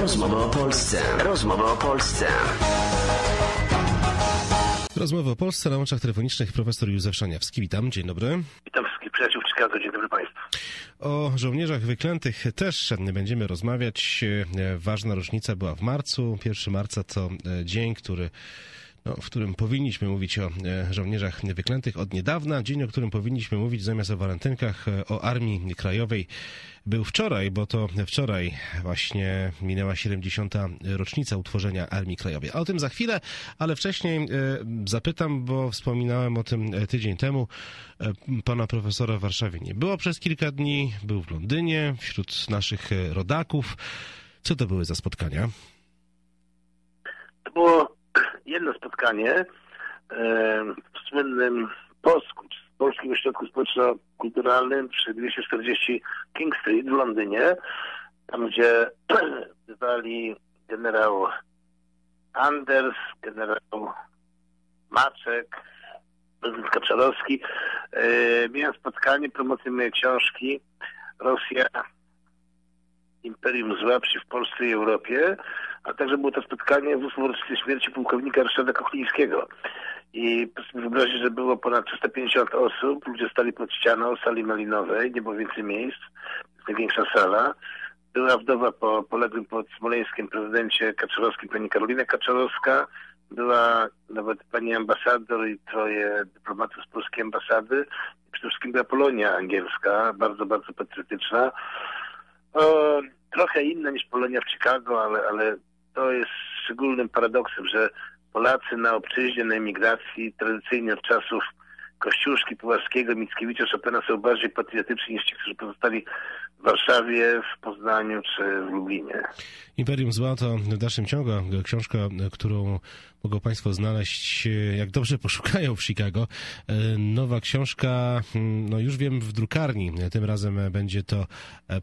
Rozmowa o Polsce. Rozmowa o Polsce. Rozmowa o Polsce na łączach telefonicznych profesor Józef Szaniawski. Witam, dzień dobry. Witam wszystkich przyjaciół w Chicago. Dzień dobry Państwu. O żołnierzach wyklętych też będziemy rozmawiać. E, Ważna rocznica była w marcu. 1 marca to e, dzień, który no, w którym powinniśmy mówić o e, żołnierzach wyklętych od niedawna. Dzień, o którym powinniśmy mówić zamiast o walentynkach, e, o Armii Krajowej był wczoraj, bo to wczoraj właśnie minęła 70. rocznica utworzenia Armii Krajowej. A o tym za chwilę, ale wcześniej e, zapytam, bo wspominałem o tym tydzień temu, pana profesora w Warszawie nie było przez kilka dni, był w Londynie wśród naszych rodaków. Co to były za spotkania? To było jedno spotkanie e, w słynnym Posku, czy Polskim Ośrodku Społeczno-Kulturalnym przy 240 King Street w Londynie, tam gdzie bywali generał Anders, generał Maczek, prezydent Kaczarowski. E, miałem spotkanie, promocję mojej książki Rosja Imperium Zła w Polsce i Europie, a także było to spotkanie w uroczystej śmierci pułkownika Ryszarda Kochlińskiego. I proszę sobie wyobrazić, że było ponad 350 osób, ludzie stali pod ścianą sali malinowej, nie było więcej miejsc, największa sala. Była wdowa po poległym pod Smoleńskim prezydencie Kaczorowskim, pani Karolina Kaczorowska, była nawet pani ambasador i troje dyplomatów z polskiej ambasady. Przede wszystkim była Polonia angielska, bardzo, bardzo patriotyczna. O, trochę inne niż Polonia w Chicago, ale, ale to jest szczególnym paradoksem, że Polacy na obczyźnie, na emigracji, tradycyjnie od czasów Kościuszki, Puławskiego, Mickiewicza, Chopina są bardziej patriotyczni niż ci, którzy pozostali w Warszawie, w Poznaniu czy w Lublinie. Imperium Zła to w dalszym ciągu książka, którą mogą Państwo znaleźć, jak dobrze poszukają w Chicago. Nowa książka, no już wiem, w drukarni. Tym razem będzie to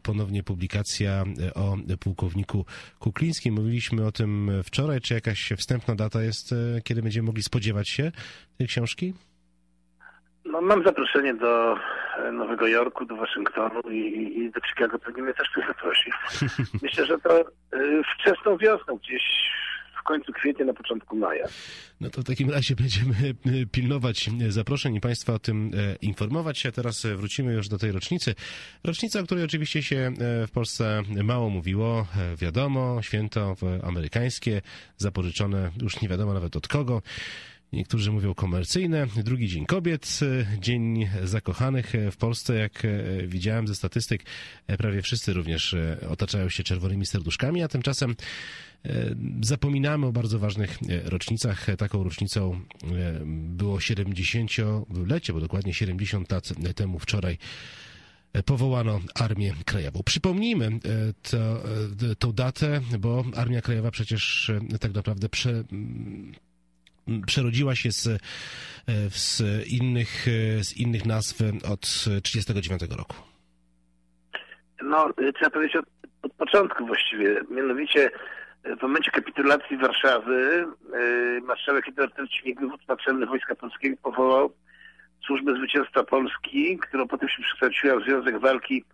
ponownie publikacja o pułkowniku Kuklińskim. Mówiliśmy o tym wczoraj. Czy jakaś wstępna data jest, kiedy będziemy mogli spodziewać się tej książki? No, mam zaproszenie do Nowego Jorku, do Waszyngtonu i, i do Chicago pewnie mnie też ktoś zaprosi. Myślę, że to y, wczesną wiosną, gdzieś w końcu kwietnia, na początku maja. No to w takim razie będziemy pilnować zaproszeń i Państwa o tym informować. A teraz wrócimy już do tej rocznicy. Rocznica, o której oczywiście się w Polsce mało mówiło. Wiadomo, święto amerykańskie, zapożyczone już nie wiadomo nawet od kogo. Niektórzy mówią komercyjne. Drugi Dzień Kobiet, Dzień Zakochanych w Polsce. Jak widziałem ze statystyk, prawie wszyscy również otaczają się czerwonymi serduszkami, a tymczasem zapominamy o bardzo ważnych rocznicach. Taką rocznicą było 70-lecie, bo dokładnie 70 lat temu wczoraj powołano Armię Krajową. Przypomnijmy to, datę, bo Armia Krajowa przecież tak naprawdę prze, przerodziła się z, z, innych, z innych nazw od 1939 roku? No, trzeba powiedzieć od, od początku właściwie. Mianowicie w momencie kapitulacji Warszawy yy, marszałek Hitler III wódz naczelny Wojska Polskiego powołał Służbę Zwycięstwa Polski, która potem się przekształciła w Związek Walki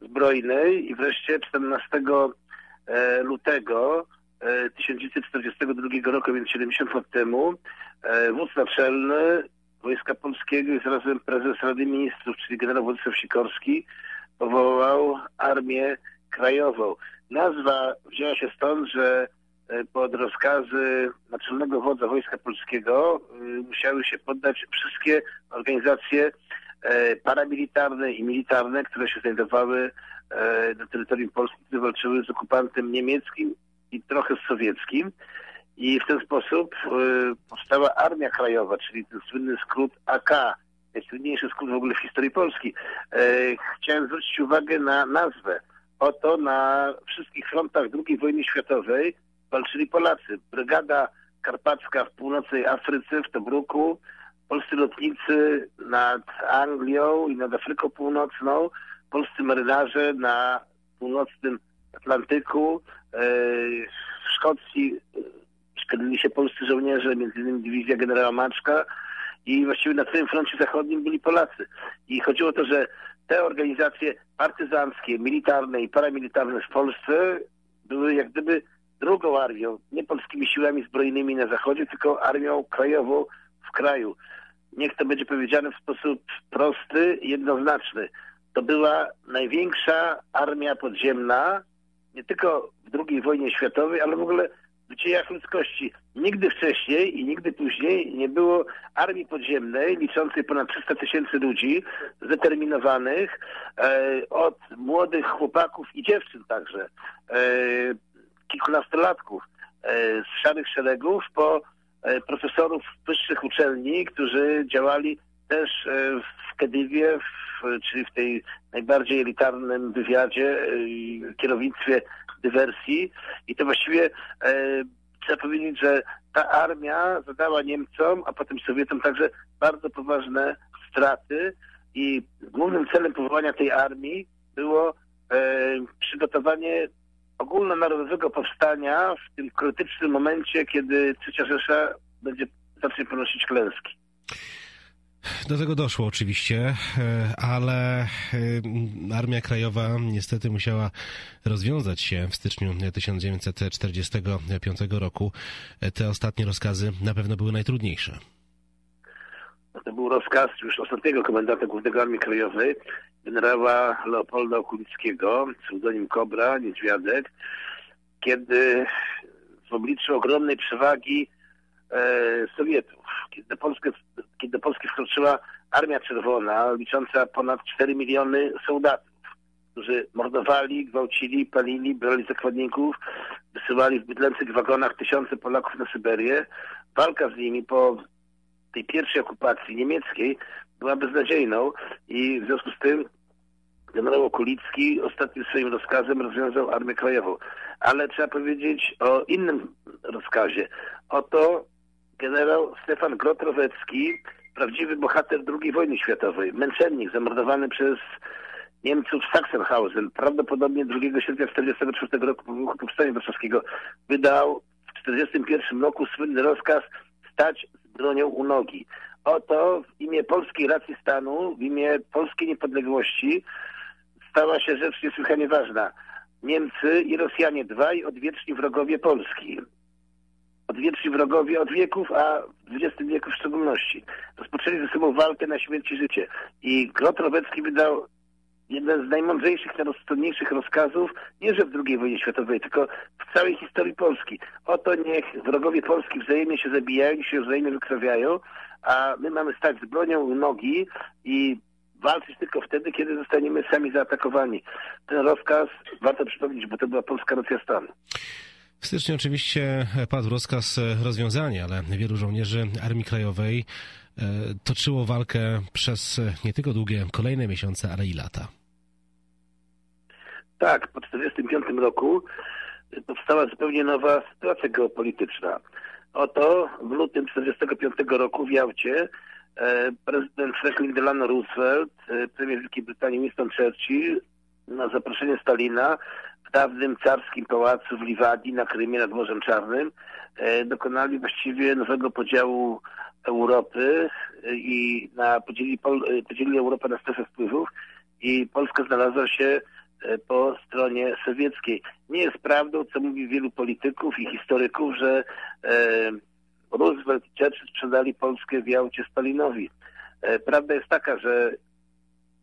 Zbrojnej i wreszcie 14 lutego 1942 roku, więc 70 lat temu, wódz naczelny Wojska Polskiego i zarazem prezes Rady Ministrów, czyli generał Władysław Sikorski, powołał Armię Krajową. Nazwa wzięła się stąd, że pod rozkazy naczelnego wodza Wojska Polskiego musiały się poddać wszystkie organizacje paramilitarne i militarne, które się znajdowały na terytorium Polski, które walczyły z okupantem niemieckim i trochę z sowieckim. I w ten sposób y, powstała Armia Krajowa, czyli ten słynny skrót AK, najsłynniejszy skrót w ogóle w historii Polski. Y, chciałem zwrócić uwagę na nazwę. Oto na wszystkich frontach II wojny światowej walczyli Polacy. Brygada Karpacka w północnej Afryce, w Tobruku, polscy lotnicy nad Anglią i nad Afryką Północną, polscy marynarze na północnym Atlantyku, w Szkocji szkolili się polscy żołnierze, innymi dywizja generała Maczka i właściwie na całym froncie zachodnim byli Polacy. I chodziło o to, że te organizacje partyzanckie, militarne i paramilitarne w Polsce były jak gdyby drugą armią, nie polskimi siłami zbrojnymi na zachodzie, tylko armią krajową w kraju. Niech to będzie powiedziane w sposób prosty jednoznaczny. To była największa armia podziemna, nie tylko w II wojnie światowej, ale w ogóle w dziejach ludzkości. Nigdy wcześniej i nigdy później nie było armii podziemnej liczącej ponad 300 tysięcy ludzi, zdeterminowanych, e, od młodych chłopaków i dziewczyn także, e, kilkunastolatków e, z szarych szeregów po e, profesorów wyższych uczelni, którzy działali też e, w Kedywie, w, czyli w tej najbardziej elitarnym wywiadzie, e, kierownictwie dywersji. I to właściwie e, trzeba powiedzieć, że ta armia zadała Niemcom, a potem Sowietom także bardzo poważne straty i głównym celem powołania tej armii było przygotowanie ogólnonarodowego powstania w tym krytycznym momencie, kiedy Trzecia Rzesza będzie zacznie ponosić klęski. Do tego doszło oczywiście, e, ale e, Armia Krajowa niestety musiała rozwiązać się w styczniu 1945 roku. E, Te ostatnie rozkazy na pewno były najtrudniejsze. To był rozkaz już ostatniego komendanta Głównego Armii Krajowej, generała Leopolda Okulickiego, pseudonim Kobra, Niedźwiadek, kiedy w obliczu ogromnej przewagi e, Sowietów, kiedy Polskę, wkroczyła Armia Czerwona, licząca ponad 4 miliony soldatów, którzy mordowali, gwałcili, palili, brali zakładników, wysyłali w bydlęcych wagonach tysiące Polaków na Syberię. Walka z nimi po tej pierwszej okupacji niemieckiej była beznadziejną i w związku z tym generał Okulicki ostatnim swoim rozkazem rozwiązał Armię Krajową. Ale trzeba powiedzieć o innym rozkazie. Oto generał Stefan Grotrowecki, prawdziwy bohater II wojny światowej, męczennik zamordowany przez Niemców Sachsenhausen, prawdopodobnie 2 sierpnia 1944 roku po wybuchu Powstania Warszawskiego, wydał w 1941 roku słynny rozkaz stać z bronią u nogi. Oto w imię polskiej racji stanu, w imię polskiej niepodległości stała się rzecz niesłychanie ważna. Niemcy i Rosjanie, dwaj odwieczni wrogowie Polski. Odwieczni wrogowie od wieków, a w XX wieku w szczególności. Rozpoczęli ze sobą walkę na śmierć i życie. I Grot Robecki wydał jeden z najmądrzejszych, najrozsądniejszych rozkazów, nie że w II wojnie światowej, tylko w całej historii Polski. Oto niech wrogowie Polski wzajemnie się zabijają, się wzajemnie wykrwawiają, a my mamy stać z bronią u nogi i walczyć tylko wtedy, kiedy zostaniemy sami zaatakowani. Ten rozkaz warto przypomnieć, bo to była polska racja stanu. W styczniu oczywiście padł rozkaz rozwiązania, ale wielu żołnierzy Armii Krajowej e, toczyło walkę przez nie tylko długie kolejne miesiące, ale i lata. Tak, po 1945 roku powstała zupełnie nowa sytuacja geopolityczna. Oto w lutym 1945 roku w Jałcie e, prezydent Franklin Delano Roosevelt, e, premier Wielkiej Brytanii Winston Churchill na zaproszenie Stalina w dawnym carskim pałacu w Liwadii na Krymie nad Morzem Czarnym e, dokonali właściwie nowego podziału Europy i na, podzielili, Pol, podzielili Europę na strefę wpływów i Polska znalazła się po stronie sowieckiej. Nie jest prawdą, co mówi wielu polityków i historyków, że e, Roosevelt i Churchill sprzedali Polskę w Jałcie Stalinowi. E, prawda jest taka, że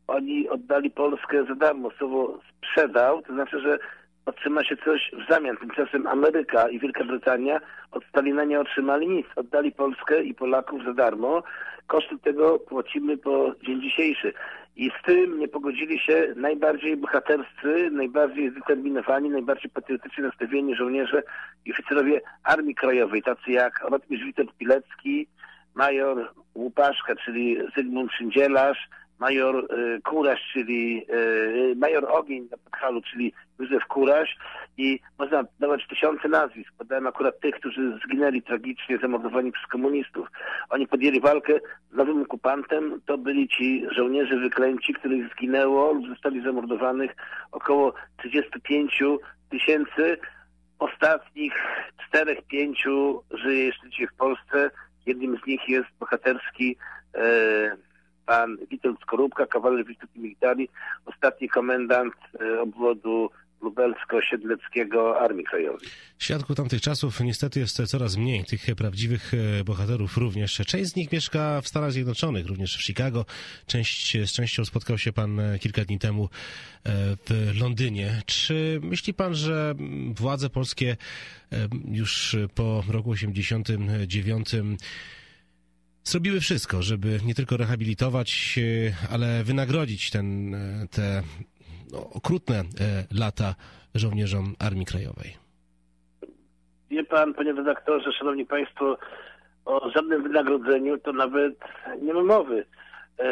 oni oddali Polskę za darmo. Słowo sprzedał, to znaczy, że otrzyma się coś w zamian. Tymczasem Ameryka i Wielka Brytania od Stalina nie otrzymali nic. Oddali Polskę i Polaków za darmo. Koszty tego płacimy po dzień dzisiejszy. I z tym nie pogodzili się najbardziej bohaterscy, najbardziej zdeterminowani, najbardziej patriotycznie nastawieni żołnierze i oficerowie Armii Krajowej, tacy jak rotmistrz Witold Pilecki, major Łupaszka, czyli Zygmunt Szyndzielarz, major y, Kuraś, czyli y, major Ogień na Podhalu, czyli Józef Kuraś i można dawać tysiące nazwisk. Podałem akurat tych, którzy zginęli tragicznie, zamordowani przez komunistów. Oni podjęli walkę z nowym okupantem. To byli ci żołnierze wyklęci, których zginęło lub zostali zamordowanych około 35 tysięcy. Ostatnich czterech, pięciu żyje jeszcze dzisiaj w Polsce. Jednym z nich jest bohaterski e, pan Witold Skorupka, kawaler Wielkiej Militari, ostatni komendant e, obwodu lubelsko-siedleckiego Armii Krajowej. Świadków tamtych czasów niestety jest coraz mniej, tych prawdziwych e, bohaterów również. Część z nich mieszka w Stanach Zjednoczonych, również w Chicago. Część, z częścią spotkał się pan e, kilka dni temu w Londynie. Czy myśli pan, że władze polskie już po roku 89 zrobiły wszystko, żeby nie tylko rehabilitować, ale wynagrodzić ten, te no, okrutne lata żołnierzom Armii Krajowej? Wie pan, panie redaktorze, szanowni państwo, o żadnym wynagrodzeniu to nawet nie ma mowy. E,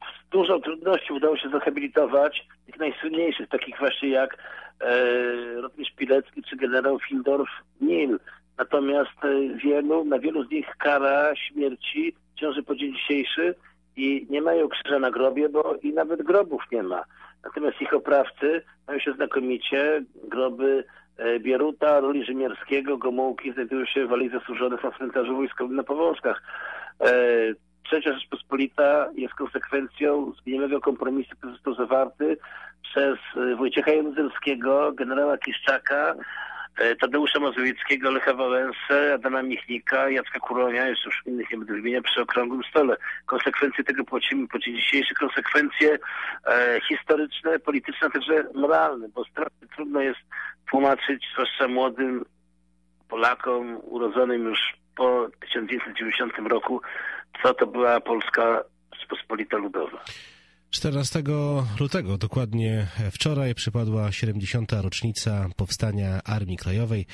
z dużą trudnością udało się zrehabilitować tych najsłynniejszych, takich właśnie jak e, Rotmistrz Pilecki czy generał Fildorf Nil. Natomiast e, wielu, na wielu z nich kara śmierci ciąży po dzień dzisiejszy i nie mają krzyża na grobie, bo i nawet grobów nie ma. Natomiast ich oprawcy mają się znakomicie. Groby e, Bieruta, Roli Rzymierskiego, Gomułki znajdują się w walizach służonych na cmentarzu wojskowym na Powązkach. E, Trzecia Rzeczpospolita jest konsekwencją zbigniewego kompromisu, który został zawarty przez Wojciecha Jaruzelskiego, generała Kiszczaka, Tadeusza Mazowieckiego, Lecha Wałęsę, Adama Michnika, Jacka Kuronia, jeszcze już innych nie będę wymieniać, przy okrągłym stole. Konsekwencje tego płacimy po dzień dzisiejszy, konsekwencje e, historyczne, polityczne, a także moralne, bo strasznie trudno jest tłumaczyć, zwłaszcza młodym Polakom urodzonym już po 1990 roku, co to była Polska Rzeczpospolita Ludowa. 14 lutego, dokładnie wczoraj, przypadła 70. rocznica powstania Armii Krajowej.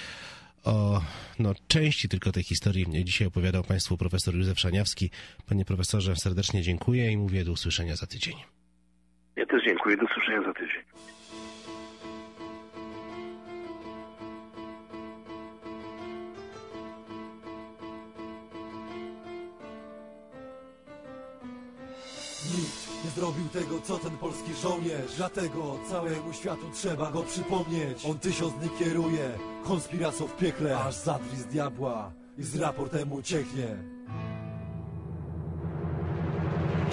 O no, części tylko tej historii dzisiaj opowiadał Państwu profesor Józef Szaniawski. Panie profesorze, serdecznie dziękuję i mówię do usłyszenia za tydzień. Ja też dziękuję. Do usłyszenia za tydzień. Nie zrobił tego, co ten polski żołnierz. Dlatego całemu światu trzeba go przypomnieć. On tysiąc dni kieruje konspiracją w piekle Aż zadri z diabła i z raportem ucieknie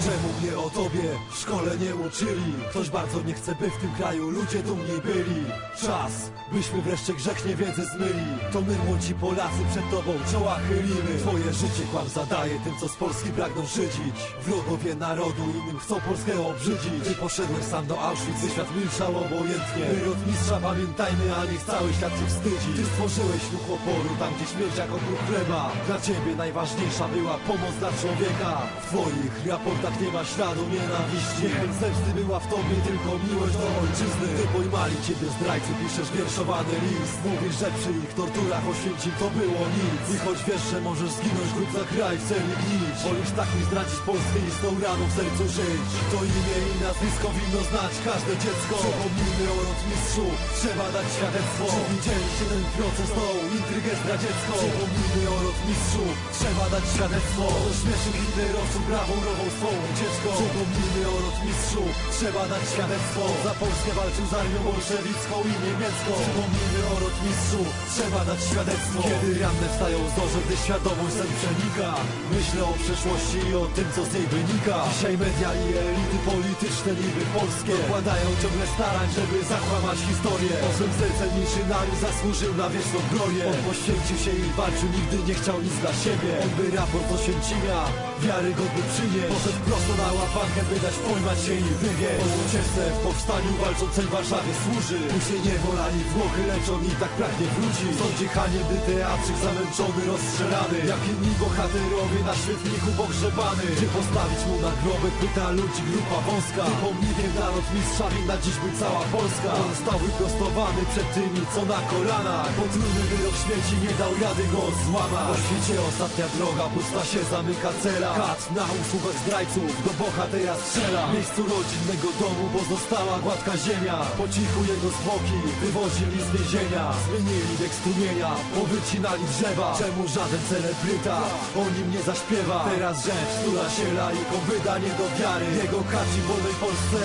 Czemu mnie o tobie w szkole nie uczyli? Ktoś bardzo nie chce, by w tym kraju ludzie dumni byli. Czas, byśmy wreszcie grzech niewiedzy zmyli. To my młodzi Polacy przed tobą czoła chylimy. Twoje życie kłam zadaje tym, co z Polski pragną szydzić Wrogowie narodu innym chcą Polskę obrzydzić. Ty poszedłeś sam do Auschwitz świat milczał obojętnie. My mistrza pamiętajmy, a niech cały świat się wstydzi. Ty stworzyłeś ruch oporu tam, gdzie śmierć jako kruk chleba. Dla ciebie najważniejsza była pomoc dla człowieka. W twoich raportach nie ma śladu nienawiści. Niechęć zemsty była w tobie tylko miłość do ojczyzny. Ty pojmali ciebie zdrajcy, piszesz wierszowany list. Mówisz, że przy ich torturach oświęcim to było nic. I choć wiesz, że możesz zginąć lub za kraj w celi gnić Wolisz tak mi zdradzić Polskę i z tą raną w sercu żyć. To imię i nazwisko winno znać każde dziecko. Przypomnijmy o rotmistrzu, trzeba dać świadectwo. Czy widzieliście ten proces, tą intrygę zdradziecką Przypomnijmy o rotmistrzu, trzeba dać świadectwo. To śmieszy hitlerowców brawurową swą ucieczką Przypomnijmy o rotmistrzu, trzeba dać świadectwo. Za Polskę walczył z armią bolszewicką i niemiecką. Przypomnijmy o rotmistrzu, trzeba dać świadectwo. Kiedy ranne wstają z dorze, gdy świadomość sen przenika. Myślę o przeszłości i o tym, co z niej wynika. Dzisiaj media i elity polityczne niby polskie Dokładają ciągle starań, żeby zakłamać historię. O swym sercem niczy naród zasłużył na wieczną glorię. On poświęcił się i walczył, nigdy nie chciał nic dla siebie. On by raport o Święcimia wiarygodny przynieść Poszedł prosto na łapankę, by dać pojmać się i wywieźć. On ucieczce w powstaniu walczącej Warszawie służy. Tu się nie wolali Włochy, lecz on i tak pragnie wróci W sądzie haniebny teatrzyk zamęczony, rozstrzelany. Jak inni bohaterowie na świetniku pogrzebany. Gdzie postawić mu na grobek, pyta ludzi grupa wąska. Pomnikiem dla rotmistrza winna dziś być cała Polska On stał wyprostowany przed tymi, co na kolanach. Potrójny wyrok śmierci nie dał rady go złamać. Po świecie ostatnia droga, pusta się zamyka cela Kat na usługach zdrajców, do bohatera strzela. W miejscu rodzinnego domu pozostała gładka ziemia. Po cichu jego zwłoki wywozili z więzienia. Zmienili bieg strumienia, powycinali drzewa. Czemu żaden celebryta o nim nie zaśpiewa? Teraz rzecz, która się laikom wyda nie do wiary. Jego kaci w wolnej Polsce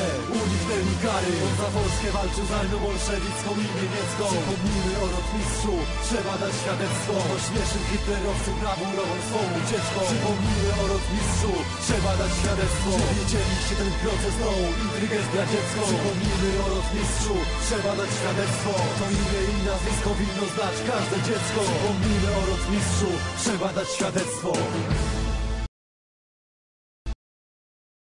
uniknęli kary. On za Polskę walczył z armią bolszewicką i niemiecką. Przypomnijmy o rotmistrzu, trzeba dać świadectwo. O śmiesznych hitlerowców brawurową swą ucieczką. Przypomnijmy o rotmistrzu, trzeba dać świadectwo. Czy widzieliście ten proces, tą intrygens dla dziecko Przypomnijmy o rotmistrzu, trzeba dać świadectwo. To imię i nazwisko winno znać każde dziecko. Przypomnijmy o rotmistrzu, trzeba dać świadectwo